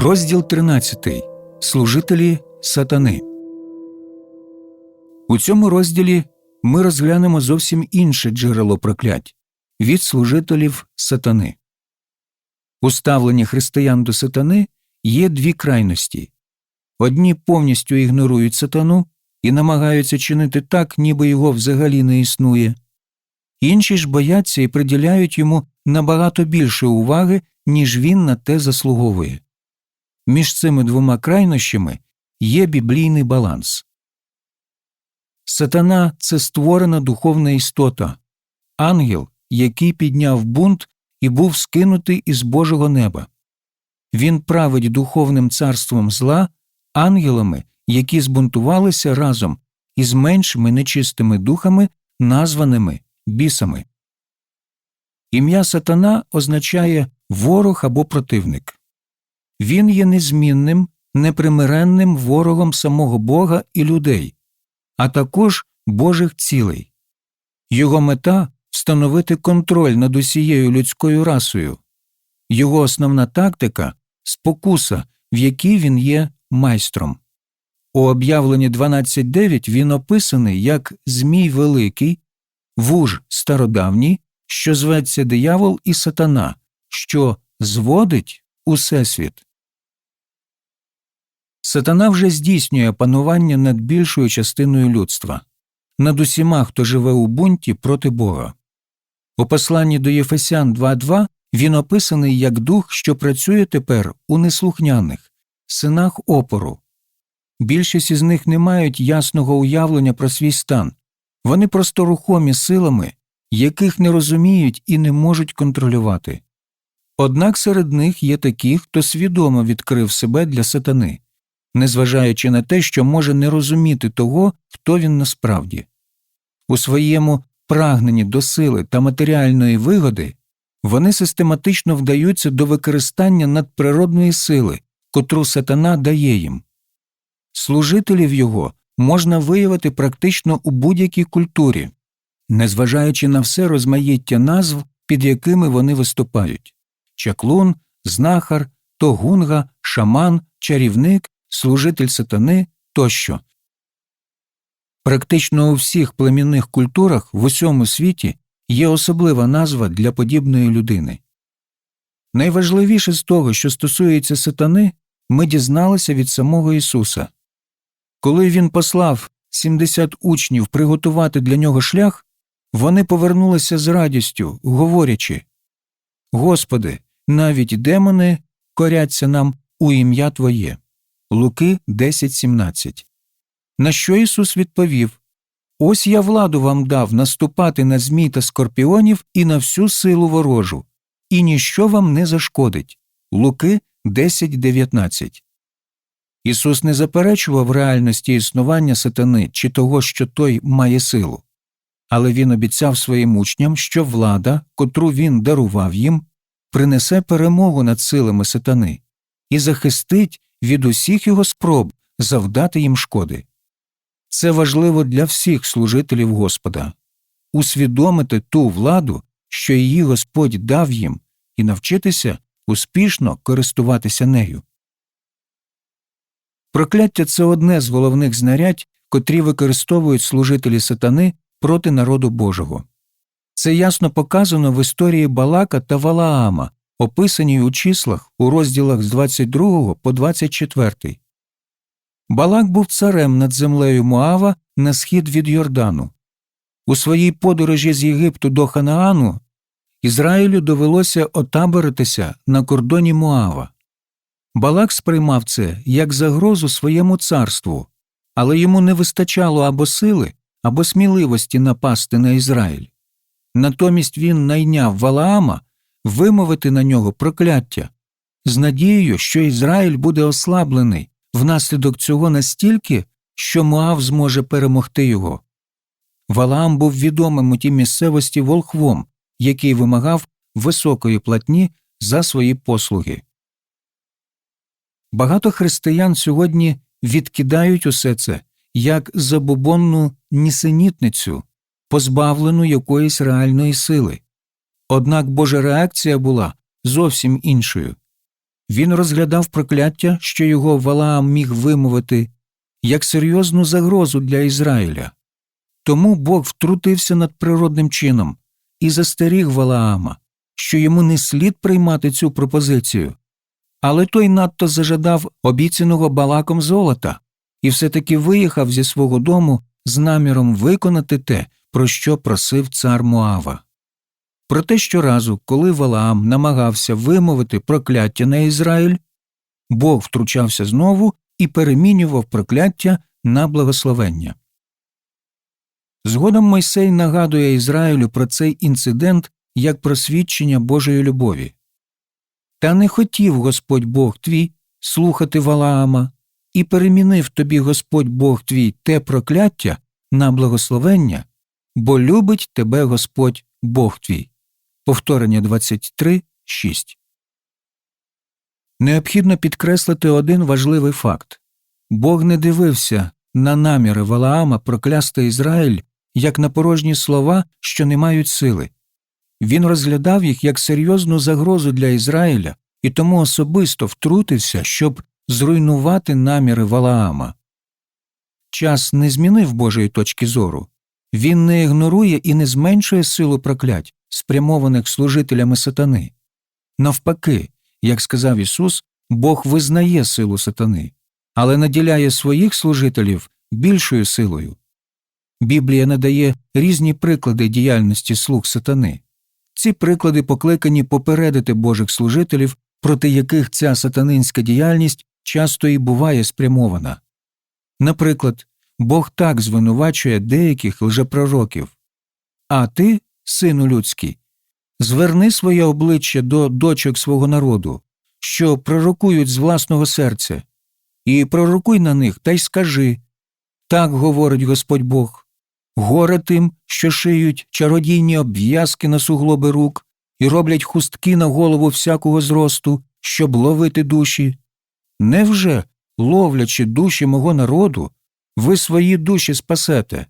Розділ 13. Служителі сатани. У цьому розділі ми розглянемо зовсім інше джерело проклять від служителів сатани. У ставленні християн до сатани є дві крайності одні повністю ігнорують сатану і намагаються чинити так, ніби його взагалі не існує, інші ж бояться і приділяють йому набагато більше уваги, ніж він на те заслуговує. Між цими двома крайнощами є біблійний баланс. Сатана це створена духовна істота, ангел, який підняв бунт і був скинутий із Божого неба. Він править духовним царством зла ангелами, які збунтувалися разом із меншими нечистими духами, названими бісами. Ім'я сатана означає ворог або противник. Він є незмінним, непримиренним ворогом самого Бога і людей, а також Божих цілей. Його мета встановити контроль над усією людською расою, його основна тактика спокуса, в якій він є майстром. У об'явленні 12.9 він описаний як Змій Великий, вуж стародавній, що зветься диявол і сатана, що зводить усесвіт. Сатана вже здійснює панування над більшою частиною людства, над усіма, хто живе у бунті проти Бога. У посланні до Єфесян 2.2 він описаний як дух, що працює тепер у неслухняних, синах опору. Більшість із них не мають ясного уявлення про свій стан, вони просто рухомі силами, яких не розуміють і не можуть контролювати. Однак серед них є такі, хто свідомо відкрив себе для сатани незважаючи на те, що може не розуміти того, хто він насправді. У своєму прагненні до сили та матеріальної вигоди вони систематично вдаються до використання надприродної сили, котру сатана дає їм. Служителів його можна виявити практично у будь-якій культурі, незважаючи на все розмаїття назв, під якими вони виступають чаклун, знахар, тогунга, шаман, чарівник служитель сатани тощо. Практично у всіх племінних культурах в усьому світі є особлива назва для подібної людини. Найважливіше з того, що стосується сатани, ми дізналися від самого Ісуса. Коли Він послав 70 учнів приготувати для нього шлях, вони повернулися з радістю, говорячи Господи, навіть демони коряться нам у ім'я Твоє. Луки 10.17. На що Ісус відповів Ось я владу вам дав наступати на змій та скорпіонів і на всю силу ворожу, і ніщо вам не зашкодить. Луки 10.19. Ісус не заперечував реальності існування сатани чи того, що той має силу, але Він обіцяв своїм учням, що влада, котру він дарував їм, принесе перемогу над силами сатани і захистить від усіх його спроб завдати їм шкоди. Це важливо для всіх служителів Господа усвідомити ту владу, що її Господь дав їм, і навчитися успішно користуватися нею. Прокляття це одне з головних знарядь, котрі використовують служителі сатани проти народу Божого. Це ясно показано в історії Балака та Валаама, описані у числах у розділах з 22 по 24. Балак був царем над землею Моава на схід від Йордану. У своїй подорожі з Єгипту до Ханаану Ізраїлю довелося отаборитися на кордоні Моава. Балак сприймав це як загрозу своєму царству, але йому не вистачало або сили, або сміливості напасти на Ізраїль. Натомість він найняв Валаама вимовити на нього прокляття з надією, що Ізраїль буде ослаблений внаслідок цього настільки, що Моав зможе перемогти його. Валаам був відомим у тій місцевості волхвом, який вимагав високої платні за свої послуги. Багато християн сьогодні відкидають усе це як забобонну нісенітницю, позбавлену якоїсь реальної сили. Однак Божа реакція була зовсім іншою. Він розглядав прокляття, що його Валаам міг вимовити, як серйозну загрозу для Ізраїля. Тому Бог втрутився над природним чином і застеріг Валаама, що йому не слід приймати цю пропозицію. Але той надто зажадав обіцяного балаком золота і все таки виїхав зі свого дому з наміром виконати те, про що просив цар Муава. Проте щоразу, коли Валаам намагався вимовити прокляття на Ізраїль, Бог втручався знову і перемінював прокляття на благословення. Згодом Мойсей нагадує Ізраїлю про цей інцидент як про свідчення Божої любові. Та не хотів Господь Бог твій слухати Валаама, і перемінив тобі Господь Бог твій те прокляття на благословення, бо любить тебе Господь Бог твій. Повторення 23, 6. Необхідно підкреслити один важливий факт Бог не дивився на наміри Валаама проклясти Ізраїль як на порожні слова, що не мають сили. Він розглядав їх як серйозну загрозу для Ізраїля і тому особисто втрутився, щоб зруйнувати наміри Валаама. Час не змінив Божої точки зору. Він не ігнорує і не зменшує силу проклять, спрямованих служителями сатани. Навпаки, як сказав Ісус, Бог визнає силу сатани, але наділяє своїх служителів більшою силою. Біблія надає різні приклади діяльності слуг сатани. Ці приклади покликані попередити Божих служителів, проти яких ця сатанинська діяльність часто і буває спрямована. Наприклад, Бог так звинувачує деяких лжепророків А ти, сину людський, зверни своє обличчя до дочок свого народу, що пророкують з власного серця, і пророкуй на них та й скажи так говорить Господь Бог. Горе тим, що шиють чародійні обв'язки на суглоби рук і роблять хустки на голову всякого зросту, щоб ловити душі. Невже, ловлячи душі мого народу, ви свої душі спасете?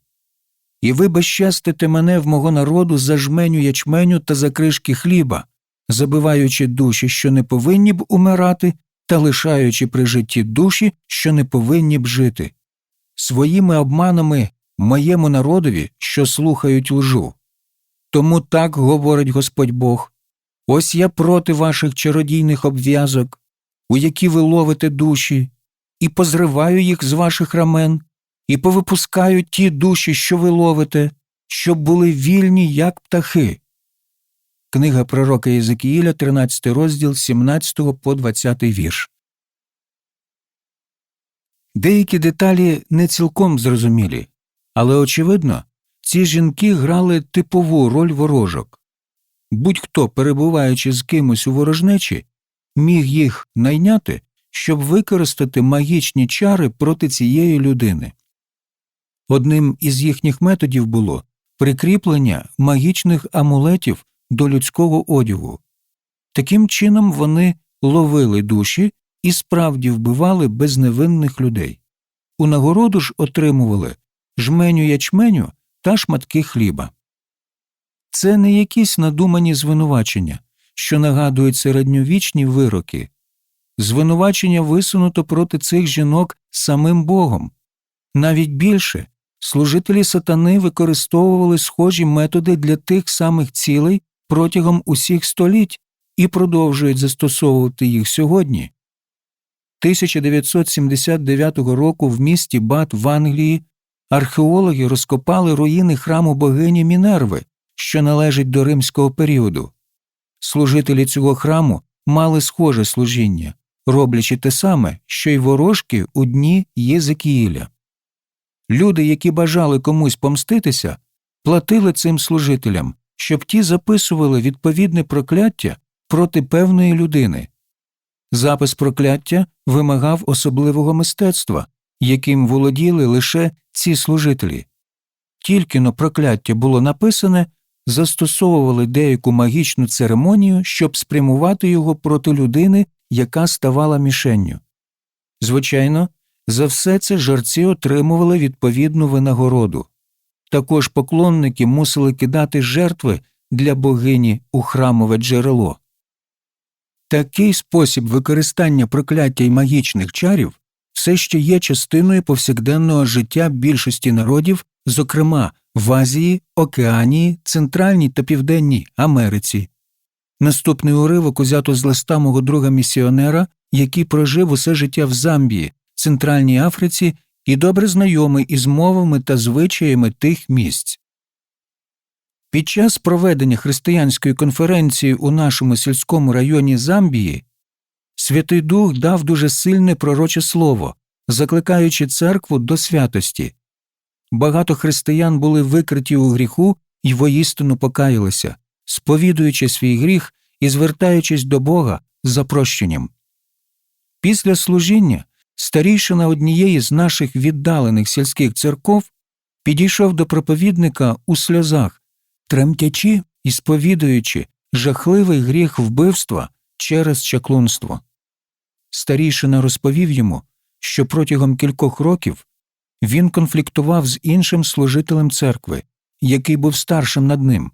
І ви безщастите мене в мого народу за жменю ячменю та за кришки хліба, забиваючи душі, що не повинні б умирати, та лишаючи при житті душі, що не повинні б жити. Своїми обманами моєму народові, що слухають лжу. Тому так говорить Господь Бог ось я проти ваших чародійних обв'язок, у які ви ловите душі, і позриваю їх з ваших рамен, і повипускаю ті душі, що ви ловите, щоб були вільні, як птахи. Книга пророка Єзекіїля, 13 розділ 17 по 20 вірш. Деякі деталі не цілком зрозумілі, але очевидно, ці жінки грали типову роль ворожок. Будь-хто, перебуваючи з кимось у ворожнечі, міг їх найняти, щоб використати магічні чари проти цієї людини. Одним із їхніх методів було прикріплення магічних амулетів до людського одягу. Таким чином вони ловили душі і справді вбивали безневинних людей. У нагороду ж отримували жменю ячменю та шматки хліба. Це не якісь надумані звинувачення, що нагадують середньовічні вироки. Звинувачення висунуто проти цих жінок самим Богом. Навіть більше служителі сатани використовували схожі методи для тих самих цілей протягом усіх століть і продовжують застосовувати їх сьогодні. 1979 року в місті Бат в Англії археологи розкопали руїни храму богині Мінерви, що належить до римського періоду. Служителі цього храму мали схоже служіння, роблячи те саме, що й ворожки у дні Єзекіїля. Люди, які бажали комусь помститися, платили цим служителям, щоб ті записували відповідне прокляття проти певної людини. Запис прокляття вимагав особливого мистецтва, яким володіли лише ці служителі. Тільки но прокляття було написане, застосовували деяку магічну церемонію, щоб спрямувати його проти людини, яка ставала мішенню. Звичайно, за все це жарці отримували відповідну винагороду. Також поклонники мусили кидати жертви для богині у храмове джерело. Такий спосіб використання прокляття й магічних чарів все ще є частиною повсякденного життя більшості народів, зокрема в Азії, Океанії, Центральній та Південній Америці. Наступний уривок узято з листа мого друга місіонера, який прожив усе життя в Замбії, Центральній Африці і добре знайомий із мовами та звичаями тих місць. Під час проведення християнської конференції у нашому сільському районі Замбії Святий Дух дав дуже сильне пророче слово, закликаючи церкву до святості. Багато християн були викриті у гріху і воістину покаялися, сповідуючи свій гріх і звертаючись до Бога за прощенням. Після служіння старійшина однієї з наших віддалених сільських церков підійшов до проповідника у сльозах, тремтячи і сповідуючи жахливий гріх вбивства через чаклунство. Старійшина розповів йому, що протягом кількох років він конфліктував з іншим служителем церкви, який був старшим над ним.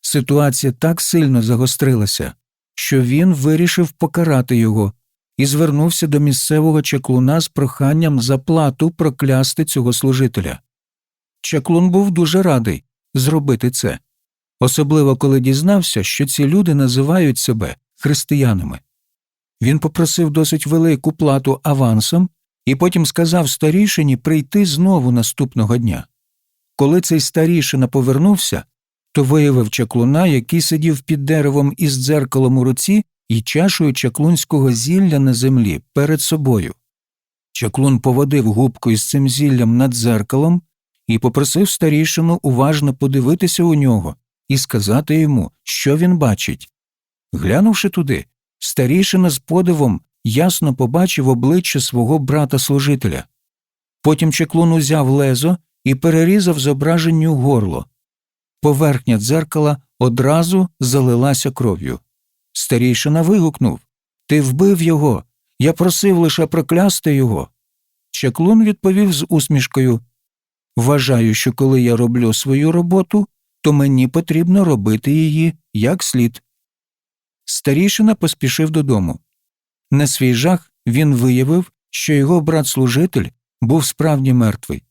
Ситуація так сильно загострилася, що він вирішив покарати його і звернувся до місцевого чаклуна з проханням за плату проклясти цього служителя. Чаклун був дуже радий зробити це, особливо коли дізнався, що ці люди називають себе християнами. Він попросив досить велику плату авансом і потім сказав старішині прийти знову наступного дня. Коли цей старішина повернувся, то виявив чаклуна, який сидів під деревом із дзеркалом у руці і чашою чаклунського зілля на землі перед собою. Чаклун поводив губку із цим зіллям над дзеркалом і попросив старішину уважно подивитися у нього і сказати йому, що він бачить. Глянувши туди, старішина з подивом ясно побачив обличчя свого брата служителя. Потім чеклун узяв лезо і перерізав зображенню горло. Поверхня дзеркала одразу залилася кров'ю. Старішина вигукнув Ти вбив його. Я просив лише проклясти його. Чеклун відповів з усмішкою Вважаю, що коли я роблю свою роботу, то мені потрібно робити її як слід. Старішина поспішив додому. На свій жах він виявив, що його брат-служитель був справді мертвий.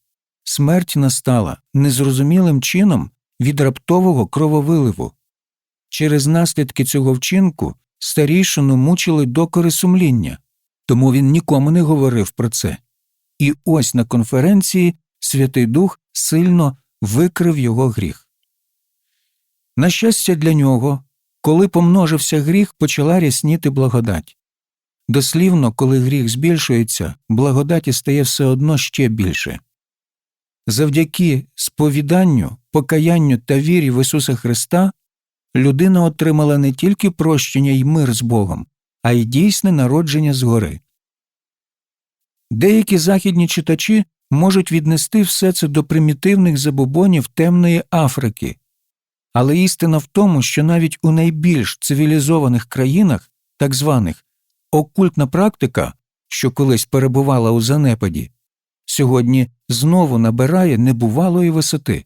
Смерть настала незрозумілим чином від раптового крововиливу. Через наслідки цього вчинку старішину мучили докори сумління, тому він нікому не говорив про це. І ось на конференції Святий Дух сильно викрив його гріх. На щастя, для нього коли помножився гріх, почала рясніти благодать. Дослівно, коли гріх збільшується, благодаті стає все одно ще більше. Завдяки сповіданню, покаянню та вірі в Ісуса Христа людина отримала не тільки прощення й мир з Богом, а й дійсне народження згори. Деякі західні читачі можуть віднести все це до примітивних забобонів темної Африки, але істина в тому, що навіть у найбільш цивілізованих країнах, так званих, окультна практика, що колись перебувала у занепаді, сьогодні знову набирає небувалої висоти.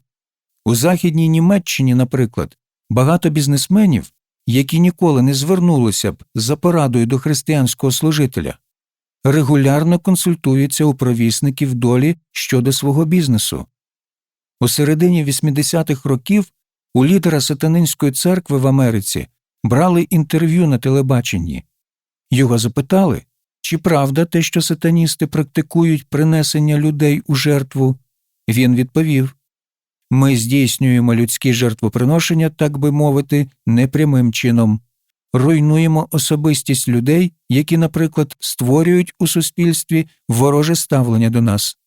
У Західній Німеччині, наприклад, багато бізнесменів, які ніколи не звернулися б за порадою до християнського служителя, регулярно консультуються у провісників долі щодо свого бізнесу. У середині 80-х років у лідера сатанинської церкви в Америці брали інтерв'ю на телебаченні. Його запитали, чи правда те, що сатаністи практикують принесення людей у жертву. Він відповів Ми здійснюємо людські жертвоприношення, так би мовити, непрямим чином, руйнуємо особистість людей, які, наприклад, створюють у суспільстві вороже ставлення до нас.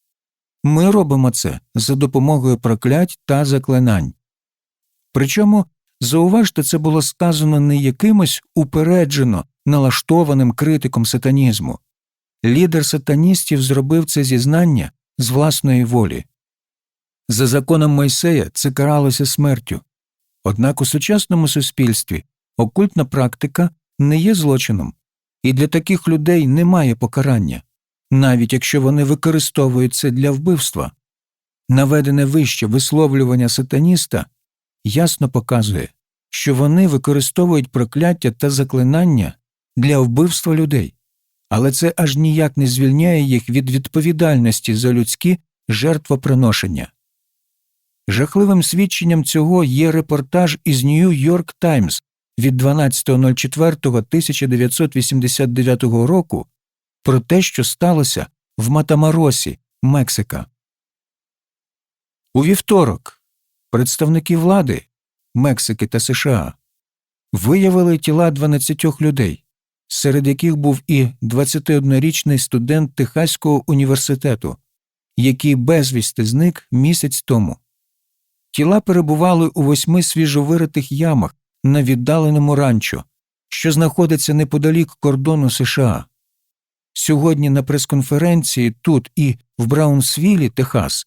Ми робимо це за допомогою проклять та заклинань. Причому, зауважте, це було сказано не якимось упереджено налаштованим критиком сатанізму. Лідер сатаністів зробив це зізнання з власної волі. За законом Мойсея це каралося смертю. Однак у сучасному суспільстві окультна практика не є злочином, і для таких людей немає покарання, навіть якщо вони використовують це для вбивства. Наведене вище висловлювання сатаніста ясно показує, що вони використовують прокляття та заклинання для вбивства людей, але це аж ніяк не звільняє їх від відповідальності за людські жертвоприношення. Жахливим свідченням цього є репортаж із Нью-Йорк Таймс від 12.04.1989 року про те, що сталося в Матамаросі, Мексика. У вівторок представники влади Мексики та США виявили тіла 12 людей, серед яких був і 21-річний студент Техаського університету, який безвісти зник місяць тому. Тіла перебували у восьми свіжовиритих ямах на віддаленому ранчо, що знаходиться неподалік кордону США. Сьогодні на прес-конференції тут і в Браунсвілі, Техас,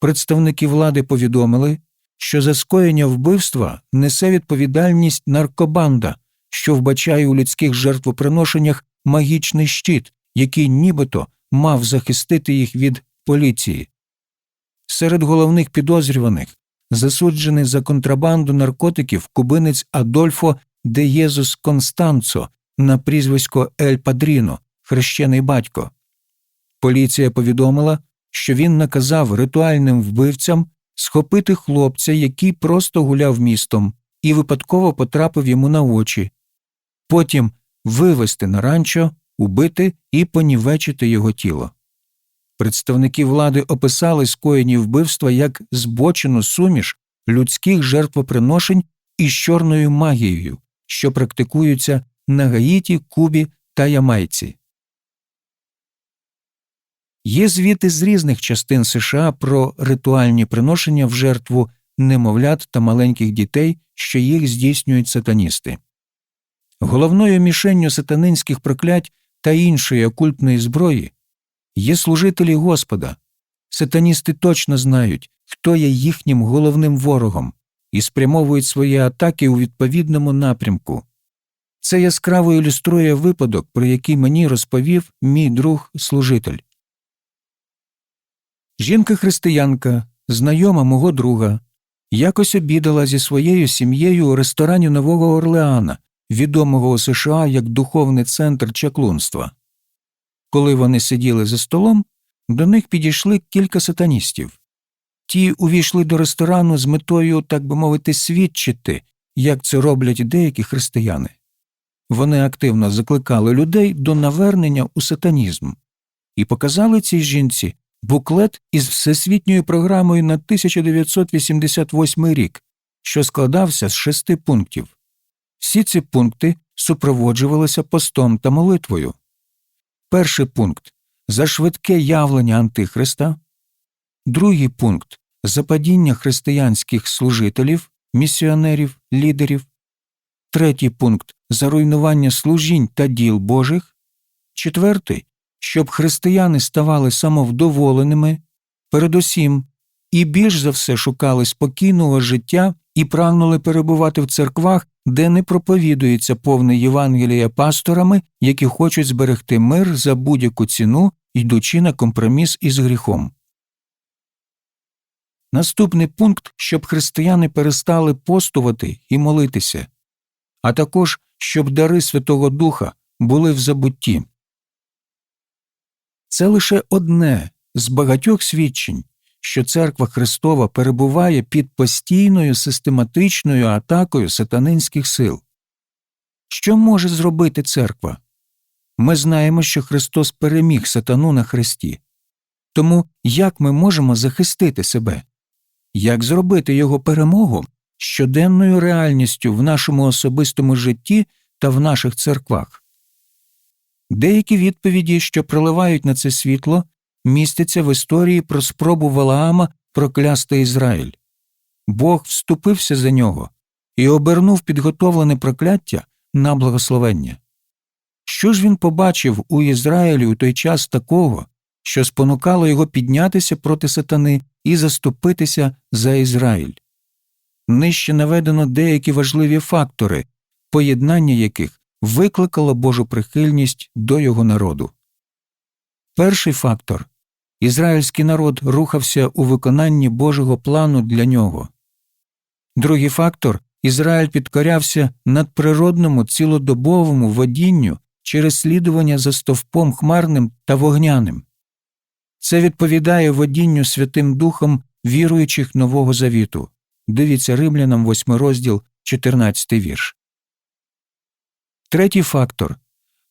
представники влади повідомили, що за скоєння вбивства несе відповідальність наркобанда, що вбачає у людських жертвоприношеннях магічний щит, який нібито мав захистити їх від поліції. Серед головних підозрюваних засуджений за контрабанду наркотиків кубинець Адольфо де Єзус Констанцо на прізвисько Ель Падріно, хрещений батько. Поліція повідомила, що він наказав ритуальним вбивцям схопити хлопця, який просто гуляв містом, і випадково потрапив йому на очі, потім вивезти на ранчо, убити і понівечити його тіло. Представники влади описали скоєні вбивства як збочену суміш людських жертвоприношень із чорною магією, що практикуються на Гаїті, Кубі та Ямайці. Є звіти з різних частин США про ритуальні приношення в жертву немовлят та маленьких дітей, що їх здійснюють сатаністи. Головною мішенню сатанинських проклять та іншої окультної зброї є служителі Господа. Сатаністи точно знають, хто є їхнім головним ворогом, і спрямовують свої атаки у відповідному напрямку. Це яскраво ілюструє випадок, про який мені розповів мій друг служитель. Жінка-християнка, знайома мого друга, якось обідала зі своєю сім'єю у ресторані Нового Орлеана, відомого у США як духовний центр чаклунства. Коли вони сиділи за столом, до них підійшли кілька сатаністів. Ті увійшли до ресторану з метою, так би мовити, свідчити, як це роблять деякі християни. Вони активно закликали людей до навернення у сатанізм і показали цій жінці буклет із всесвітньою програмою на 1988 рік, що складався з шести пунктів. Всі ці пункти супроводжувалися постом та молитвою. Перший пункт за швидке явлення Антихриста, другий пункт за падіння християнських служителів, місіонерів, лідерів, третій пункт за руйнування служінь та діл Божих, четвертий щоб християни ставали самовдоволеними, передусім і більш за все шукали спокійного життя і прагнули перебувати в церквах, де не проповідується повне Євангелія пасторами, які хочуть зберегти мир за будь-яку ціну, йдучи на компроміс із гріхом. Наступний пункт, щоб християни перестали постувати і молитися, а також щоб дари Святого Духа були в забутті. Це лише одне з багатьох свідчень, що церква Христова перебуває під постійною систематичною атакою сатанинських сил. Що може зробити церква? Ми знаємо, що Христос переміг сатану на хресті. Тому як ми можемо захистити себе? Як зробити його перемогу щоденною реальністю в нашому особистому житті та в наших церквах? Деякі відповіді, що проливають на це світло, містяться в історії про спробу Валаама проклясти Ізраїль. Бог вступився за нього і обернув підготовлене прокляття на благословення. Що ж він побачив у Ізраїлі у той час такого, що спонукало його піднятися проти сатани і заступитися за Ізраїль? Нижче наведено деякі важливі фактори, поєднання яких викликало Божу прихильність до його народу. Перший фактор ізраїльський народ рухався у виконанні Божого плану для нього. Другий фактор Ізраїль підкорявся надприродному цілодобовому водінню через слідування за стовпом хмарним та вогняним. Це відповідає водінню Святим Духом віруючих Нового Завіту. Дивіться Римлянам 8 розділ, 14 вірш. Третій фактор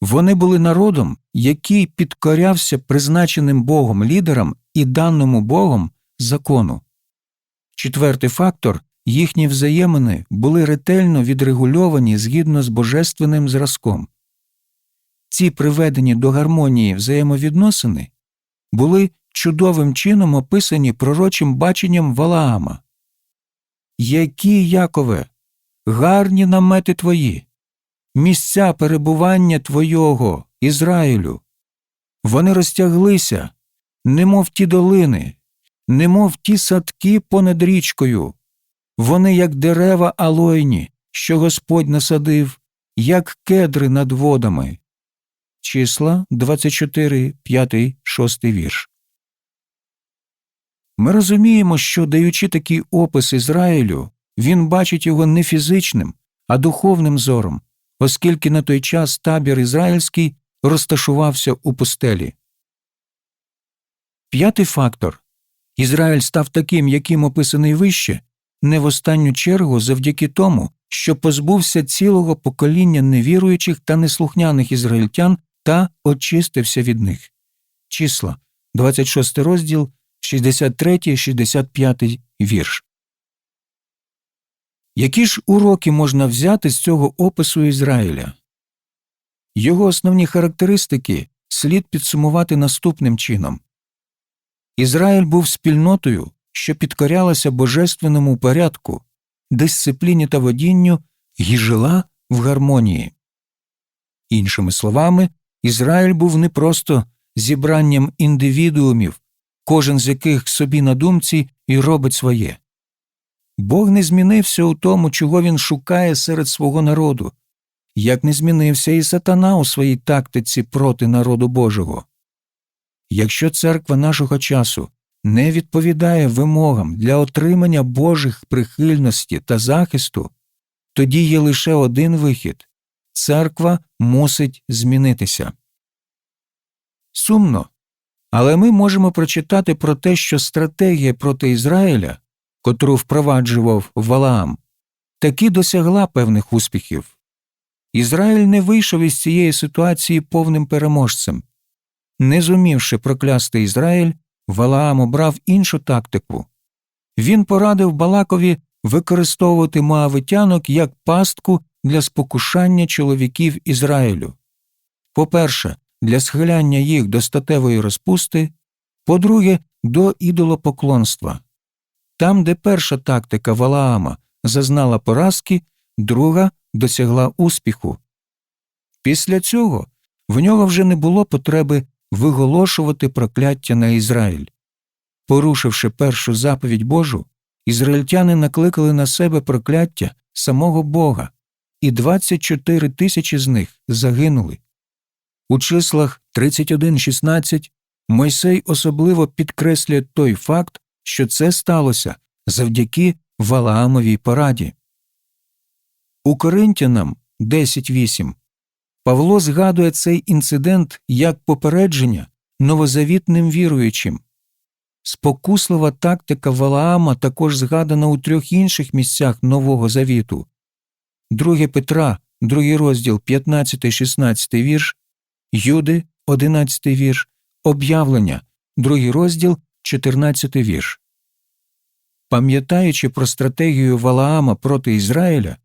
вони були народом, який підкорявся призначеним Богом лідерам і даному Богом закону. Четвертий фактор їхні взаємини були ретельно відрегульовані згідно з божественним зразком. Ці приведені до гармонії взаємовідносини були чудовим чином описані пророчим баченням Валаама. Які, Якове, гарні намети твої, місця перебування твого, Ізраїлю. Вони розтяглися, немов ті долини, немов ті садки понад річкою. Вони, як дерева алойні, що Господь насадив, як кедри над водами. Числа 24, 5, 6 вірш. Ми розуміємо, що, даючи такий опис Ізраїлю, він бачить його не фізичним, а духовним зором, оскільки на той час табір ізраїльський розташувався у пустелі. П'ятий фактор Ізраїль став таким, яким описаний вище, не в останню чергу завдяки тому, що позбувся цілого покоління невіруючих та неслухняних ізраїльтян та очистився від них. Числа 26 розділ, 63, 65 вірш. Які ж уроки можна взяти з цього опису Ізраїля? Його основні характеристики слід підсумувати наступним чином Ізраїль був спільнотою, що підкорялася божественному порядку, дисципліні та водінню і жила в гармонії. Іншими словами, Ізраїль був не просто зібранням індивідуумів, кожен з яких собі на думці і робить своє. Бог не змінився у тому, чого він шукає серед свого народу, як не змінився і сатана у своїй тактиці проти народу Божого. Якщо церква нашого часу не відповідає вимогам для отримання Божих прихильності та захисту, тоді є лише один вихід церква мусить змінитися. Сумно, але ми можемо прочитати про те, що стратегія проти Ізраїля, котру впроваджував Валаам, таки досягла певних успіхів. Ізраїль не вийшов із цієї ситуації повним переможцем. Не зумівши проклясти Ізраїль, Валаам обрав іншу тактику. Він порадив Балакові використовувати моавитянок як пастку для спокушання чоловіків Ізраїлю. По-перше, для схиляння їх до статевої розпусти, по-друге, до ідолопоклонства. Там, де перша тактика Валаама зазнала поразки, друга досягла успіху. Після цього в нього вже не було потреби виголошувати прокляття на Ізраїль. Порушивши першу заповідь Божу, ізраїльтяни накликали на себе прокляття самого Бога, і 24 тисячі з них загинули. У числах 31-16 Мойсей особливо підкреслює той факт, що це сталося завдяки Валаамовій пораді. У Коринтянам 10.8 Павло згадує цей інцидент як попередження новозавітним віруючим. Спокуслива тактика Валаама також згадана у трьох інших місцях Нового Завіту 2 Петра, 2 розділ 15-16 вірш, Юди, 11 вірш, Об'явлення, 2 розділ, 14 вірш. Пам'ятаючи про стратегію Валаама проти Ізраїля,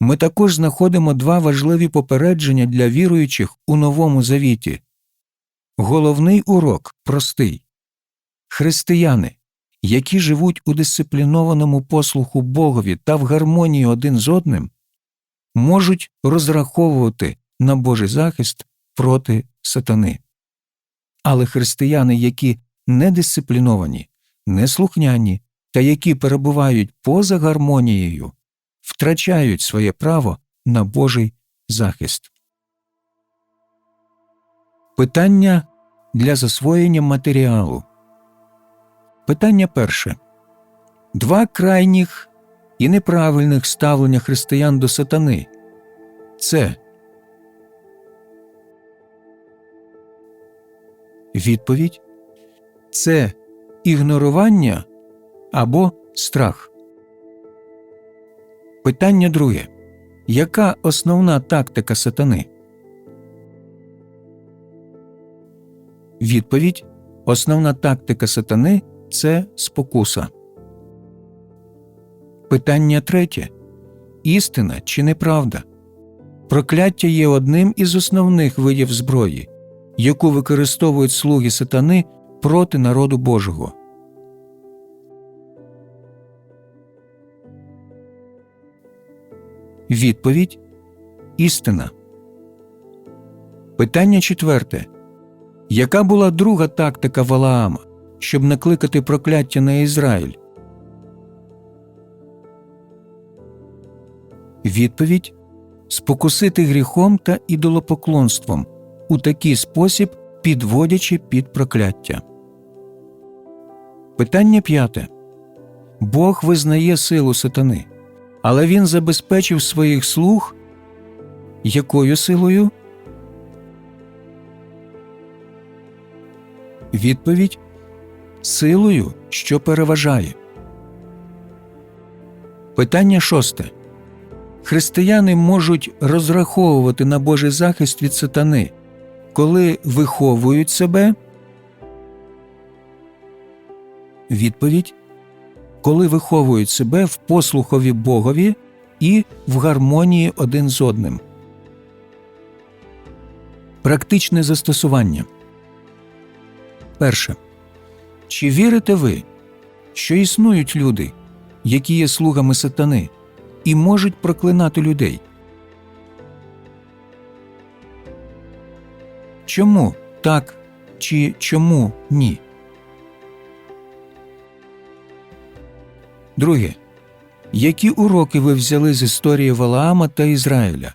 ми також знаходимо два важливі попередження для віруючих у Новому Завіті. Головний урок простий християни, які живуть у дисциплінованому послуху Богові та в гармонії один з одним, можуть розраховувати на Божий захист проти сатани. Але християни, які недисципліновані, неслухняні та які перебувають поза гармонією, втрачають своє право на Божий захист. Питання для засвоєння матеріалу. Питання перше. Два крайніх і неправильних ставлення християн до сатани це Відповідь це ігнорування або страх. Питання друге. Яка основна тактика сатани? Відповідь Основна тактика сатани це спокуса. Питання третє. Істина чи неправда? Прокляття є одним із основних видів зброї, яку використовують слуги сатани проти народу Божого. Відповідь Істина. Питання четверте. Яка була друга тактика Валаама, щоб накликати прокляття на Ізраїль? Відповідь спокусити гріхом та ідолопоклонством, у такий спосіб підводячи під прокляття. Питання п'яте Бог визнає силу сатани, але він забезпечив своїх слуг якою силою? Відповідь силою, що переважає. Питання шосте. Християни можуть розраховувати на Божий захист від сатани, коли виховують себе. Відповідь коли виховують себе в послухові Богові і в гармонії один з одним. Практичне застосування. Перше. Чи вірите ви, що існують люди, які є слугами сатани, і можуть проклинати людей? Чому так чи чому ні? Друге. Які уроки ви взяли з історії Валаама та Ізраїля?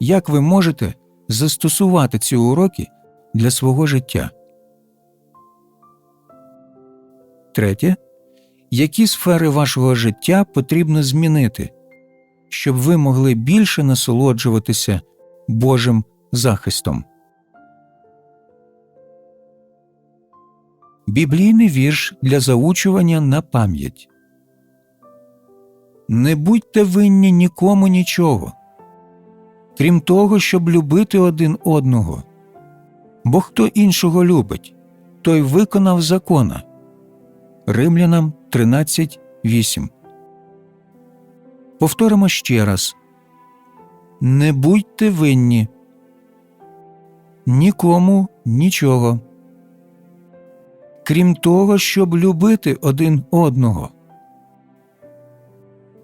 Як ви можете застосувати ці уроки для свого життя? Третє. Які сфери вашого життя потрібно змінити, щоб ви могли більше насолоджуватися Божим захистом? Біблійний вірш для заучування на пам'ять Не будьте винні нікому нічого, крім того, щоб любити один одного. Бо хто іншого любить, той виконав закона. Римлянам 13.8 Повторимо ще раз Не будьте винні. Нікому нічого. Крім того, щоб любити один одного.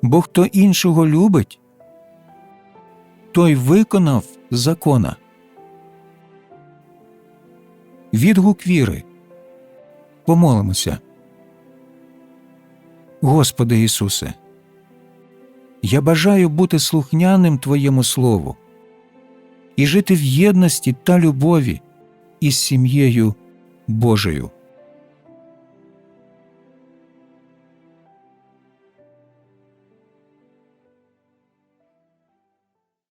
Бо хто іншого любить, той виконав закона. Відгук віри. Помолимося. Господи Ісусе, я бажаю бути слухняним Твоєму Слову і жити в єдності та любові із сім'єю Божою.